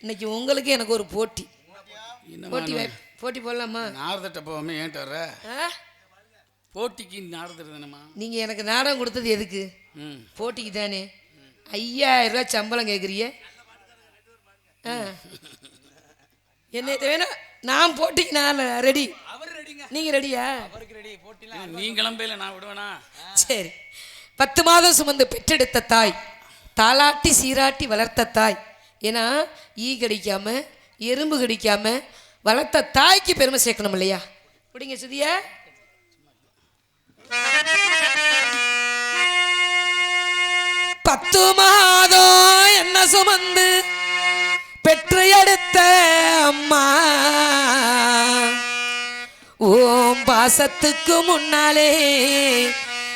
இன்னைக்கு உங்களுக்கு எனக்கு ஒரு போட்டி. போட்டி போட்டி போடலாமா? நாரதட்ட போகாம ஏன்ட்டு வர்ற? ஆ? போட்டிக்கு நாரதர் தானேம்மா நீங்க எனக்கு நாடகம் கொடுத்தது எதுக்கு? ம். போட்டிக்கு தானே. ஐயாயிரம் ரூபாய் சம்பளம் கேட்குறிய என்ன வேணா நான் போட்டிக்கு நான் ரெடி நீங்க ரெடியா நீ கிளம்பையில நான் விடுவேனா? சரி. பத்து மாதம் சுமந்து பெற்றெடுத்த தாய். தாலாட்டி சீராட்டி வளர்த்த தாய். ஏன்னா ஈ கடிக்காம எறும்பு கடிக்காம வளர்த்த தாய்க்கு பெருமை சேர்க்கணும் இல்லையா? பிடிங்க சுதியா. பத்து மாதம் என்ன சுமந்து பெற்று எடுத்த அம்மா. ஓம் பாசத்துக்கு முன்னாலே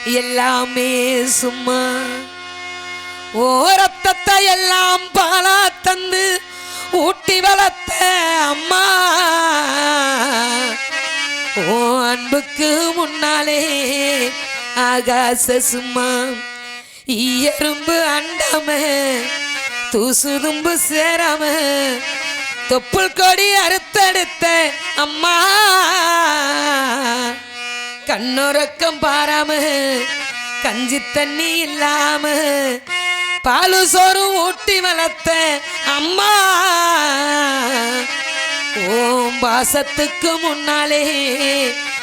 எல்லாமே சும்மா. ஓ ரத்தத்தை எல்லாம் பாலா தந்து ஊட்டி வளர்த்த அம்மா. ஓ அன்புக்கு முன்னாலே ஆகாச சும்மா எறும்பு அண்டாம தூசுதும்பு சேராம தொப்புள் கொடி அறுத்தெடுத்த அம்மா. கண்ணுறக்கம் பாராம கஞ்சி தண்ணி இல்லாம பாலு சோறு ஊட்டி வளர்த்த அம்மா. ஓம் பாசத்துக்கு முன்னாலே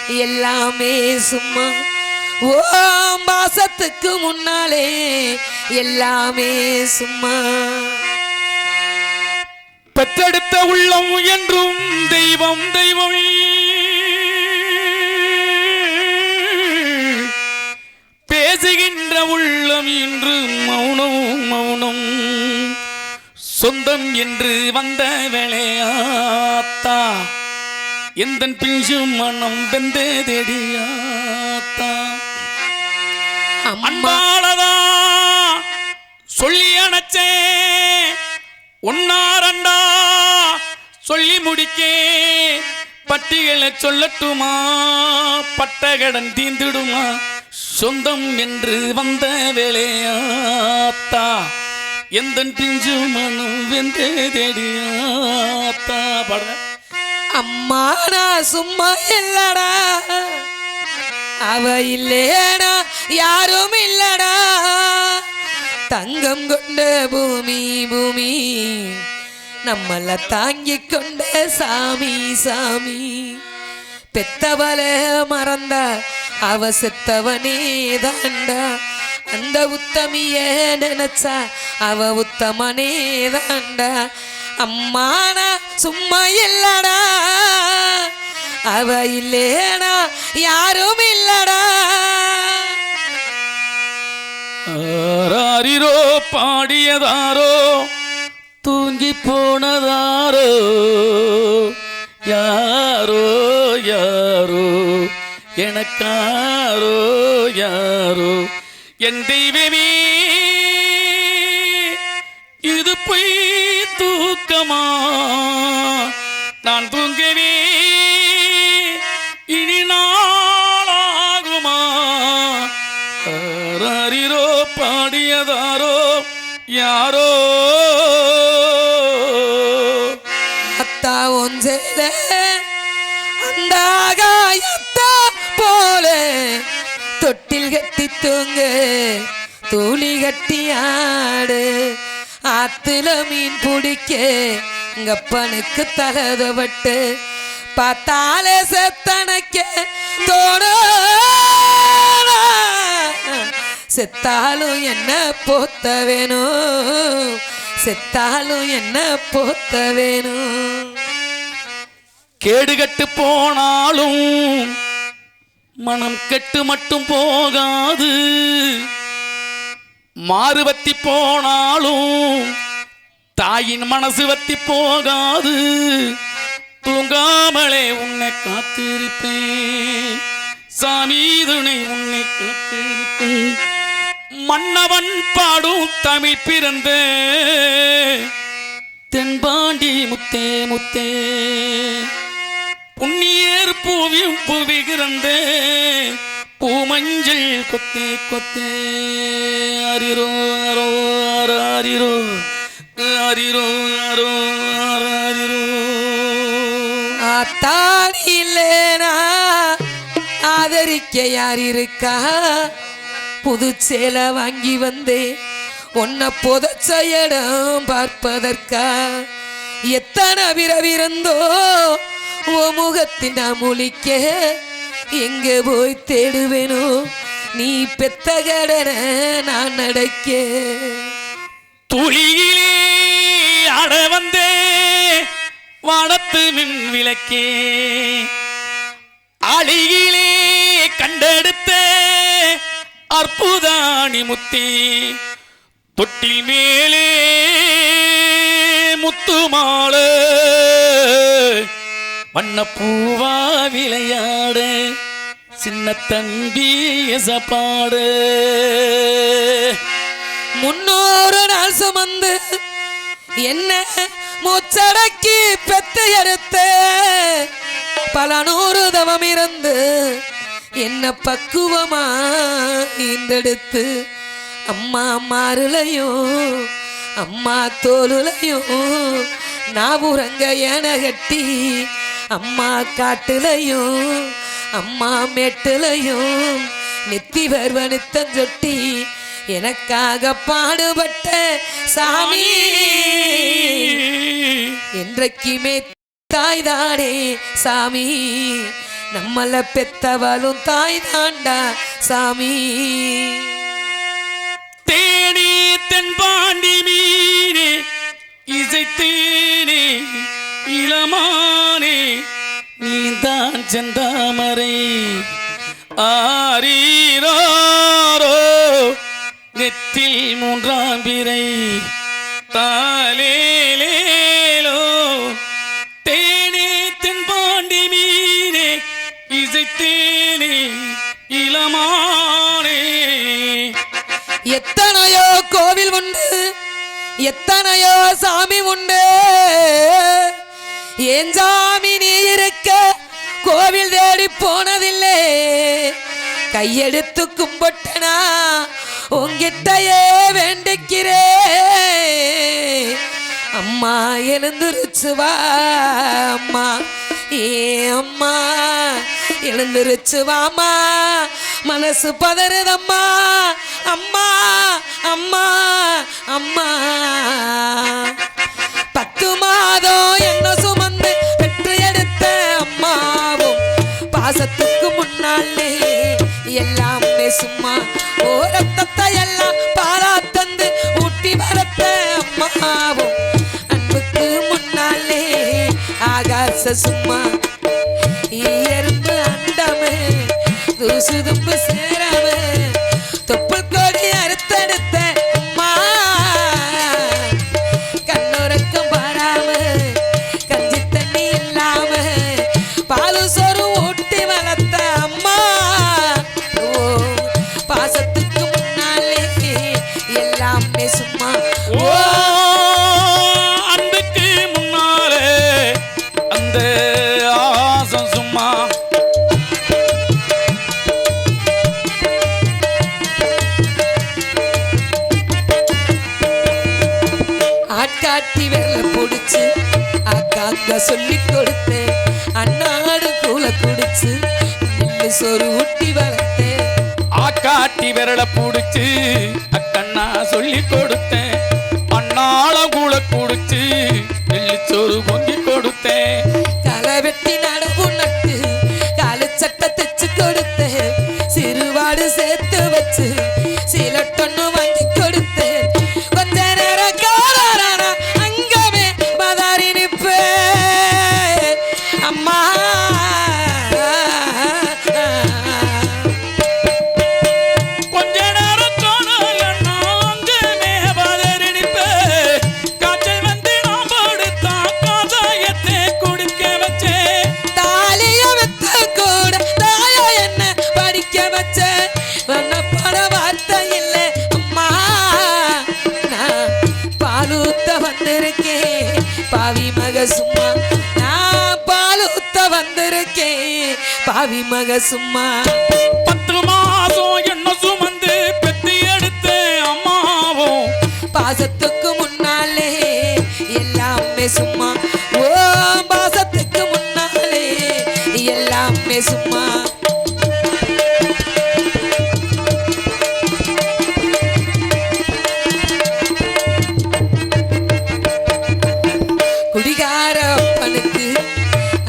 எல்லாமே சும்மா. ஓம் பாசத்துக்கு முன்னாலே எல்லாமே சும்மா. பெற்றெடுத்த உள்ளம் என்றும் தெய்வம் தெய்வம். பேசுகின்ற உள்ளம் சொந்தம் என்று வந்த வேலையாத்தா எந்த பிஞ்சு மனம் வெந்தே தேடியாத்தா அன்பாளதா சொல்லி அணைச்சே ஒன்னா ரெண்டா சொல்லி முடிக்கே பட்டிகளை சொல்லட்டுமா பட்டகடன் தீந்துடுமா சொந்தம் என்று வந்த வேலையாத்தா எந்த பிஞ்சு மனம் வெந்தே பாடுற அம்மா நான் சும்மா இல்லடா. அவ இல்லேடா யாரும் இல்லடா. தங்கம் கொண்ட பூமி பூமி. நம்மள தாங்கிக் கொண்ட சாமி சாமி. பெத்தவள மறந்த அவ செத்தவனே தாண்டா. அந்த உத்தமிய நினைச்சா அவ உத்தமனே தாண்டா. அம்மானா சும்மா இல்லடா. அவ இல்லேனா யாரும் இல்லடா. ஆராரிரோ பாடியதாரோ தூங்கி போனதாரோ யாரோ யாரோ எனக்காரோ யாரோ என் தெய்வமே இது பொய் தூக்கமா? நான் தூங்கவே இனி நாளாகுமா? ஆராரிரோ பாடியதாரோ யாரோ கட்டி தூங்க தூளி கட்டி ஆடு. ஆத்துல மீன் பிடிக்க. எங்கப்பனுக்கு தலதப்பட்டு பார்த்தாலே செத்தனைக்க தோணும் செத்தாலும் என்ன போத்த வேணும்? செத்தாலும் என்ன போத்த வேணும்? கேடுகட்டு போனாலும் மனம் கெட்டு மட்டும் போகாது. மாறுபத்தி போனாலும் தாயின் மனசு வத்தி போகாது. தூங்காமலே உன்னை காத்திருப்பேன். சாமி துணை உன்னை காத்திருப்பேன். மன்னவன் பாடும் தமிழ் பிறந்த. தென்பாண்டி முத்தே முத்தே. புண்ணியர் பூவியும் புவிகிறந்த பூமஞ்சள் கொத்தே கொத்தே அரிரோ அரோ அரிரோ ஆரிரோ அரோ ஆராரிரோ ஆத்தாடி இல்லேனா ஆதரிக்க யார் இருக்கா? புது சேலை வாங்கி வந்தேன் உன்னை புதைச்ச இடம் பார்ப்பதற்கா? எத்தனை விரவிருந்தோ ஓ முகத்தின் நான் முழிக்க எங்க போய் தேடுவேனோ? நீ பெத்த கடனை நான் நடக்க. துளியிலே அட வந்தே வானத்து மின் விளக்கே. அழியிலே கண்டெடுத்த அற்புதாணி முத்தி. தொட்டில் மேலே முத்துமாளு வண்ணப்பூவா விளையாடு சின்ன தம்பி எசப்பாடு. முன்னூறு நாள் சுமந்து என்ன மூச்சடக்கி பெத்து எடுத்த பல நூறு தவம் இருந்து என்ன பக்குவமா ஈந்தெடுத்து அம்மா மாறுலையும் அம்மா தோலுலையும் நாவுரங்க என கட்டி அம்மா காட்டுலையும் அம்மா மேட்டுலையும் நெத்தி வருவனித்தஞ்சொட்டி எனக்காக பாடுபட்ட சாமி. என்றைக்குமே தாய்தானே சாமி. நம்மள பெத்தவளும் தாய் தாண்டா சாமி. தேனி தென்பாண்டி மீனே இசைத்தேனே இளமா செந்தாமரை ஆரீரோ நெத்தில் மூன்றாம் பிறை தாலேலேலோ தேனே தென்பாண்டி மீனே இசைத்தேனே இளமானே. எத்தனையோ கோவில் உண்டு எத்தனையோ சாமி உண்டு. ஏன் சாமி நீ இருக்க கோவில் தேடி போனதில்லை. கையெடுத்து கும்பிட்டனா உங்கிட்டயே வேண்டிக்கிறே அம்மா எழுந்துருச்சுவா அம்மா. ஏ அம்மா எழுந்துருச்சுவாமா மனசு பதறுதம்மா. அம்மா அம்மா அம்மா. ஆகாச சும்மா எறும்பு அண்டமே தூசு தும்பு ஆட்காட்டி விரல பிடிச்சு அக்காங்க சொல்லி கொடுத்தேன். அண்ணாடு கூல குடிச்சு நெல்லு சோறு ஊட்டி வளர்த்தேன். ஆக்காட்டி விரல புடிச்சு அக்கண்ணா சொல்லி கொடுத்தேன். அண்ணாளம் கூட குடிச்சு நெல்லிச்சோறு பொங்கி கொடுத்தேன். களை வெட்டி நடவு நட்டு காலு சட்டை தைச்சு கொடுத்தேன். சிறுவாடு சேர்த்து வச்சு சும்மா நான் பாலுத்த வந்திருக்கேன். பாவி மக சும்மா. குடிகார அப்பனுக்கு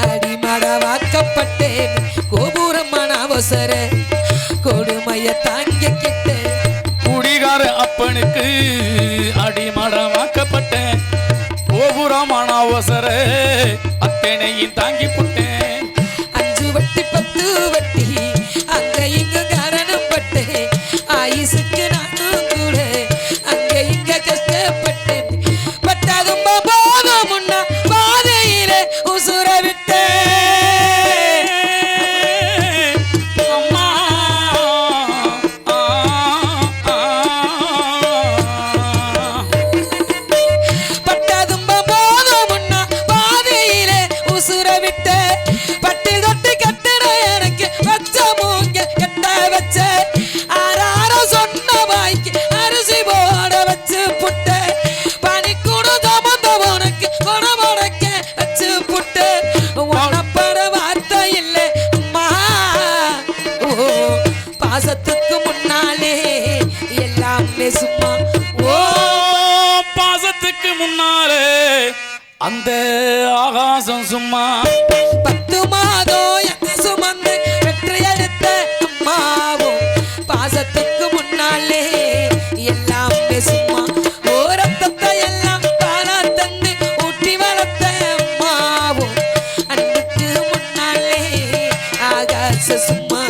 அடிமட வாக்கப்பட்டேன் கோபுரமான அவசர கொடுமைய தாங்கிக்கிட்ட குடிகார அப்பனுக்கு அடிமடமாக்கப்பட்டேன். கோபுரமான அவசர அத்தனையும் தாங்கி புட்டேன். அஞ்சு வட்டி பத்து வட்டி அங்க இங்க காரணம் பட்டு ஆயுசுக்கு நானும் பாசத்துக்கு முன்னாலே அந்த ஆகாசம் சும்மா. பத்து மாதோ சுமந்து வெற்றி எடுத்த அம்மாவும் பாசத்துக்கு முன்னாலே எல்லாமே சும்மா. ஓ எல்லாம் பாரா தந்து ஊட்டி வளர்த்த அம்மாவும் அன்புக்கு முன்னாலே ஆகாச சும்மா.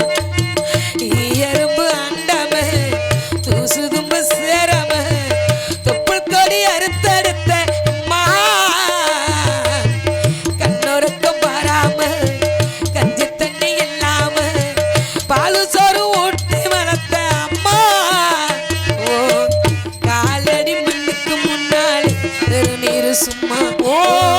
நீர் சும்மா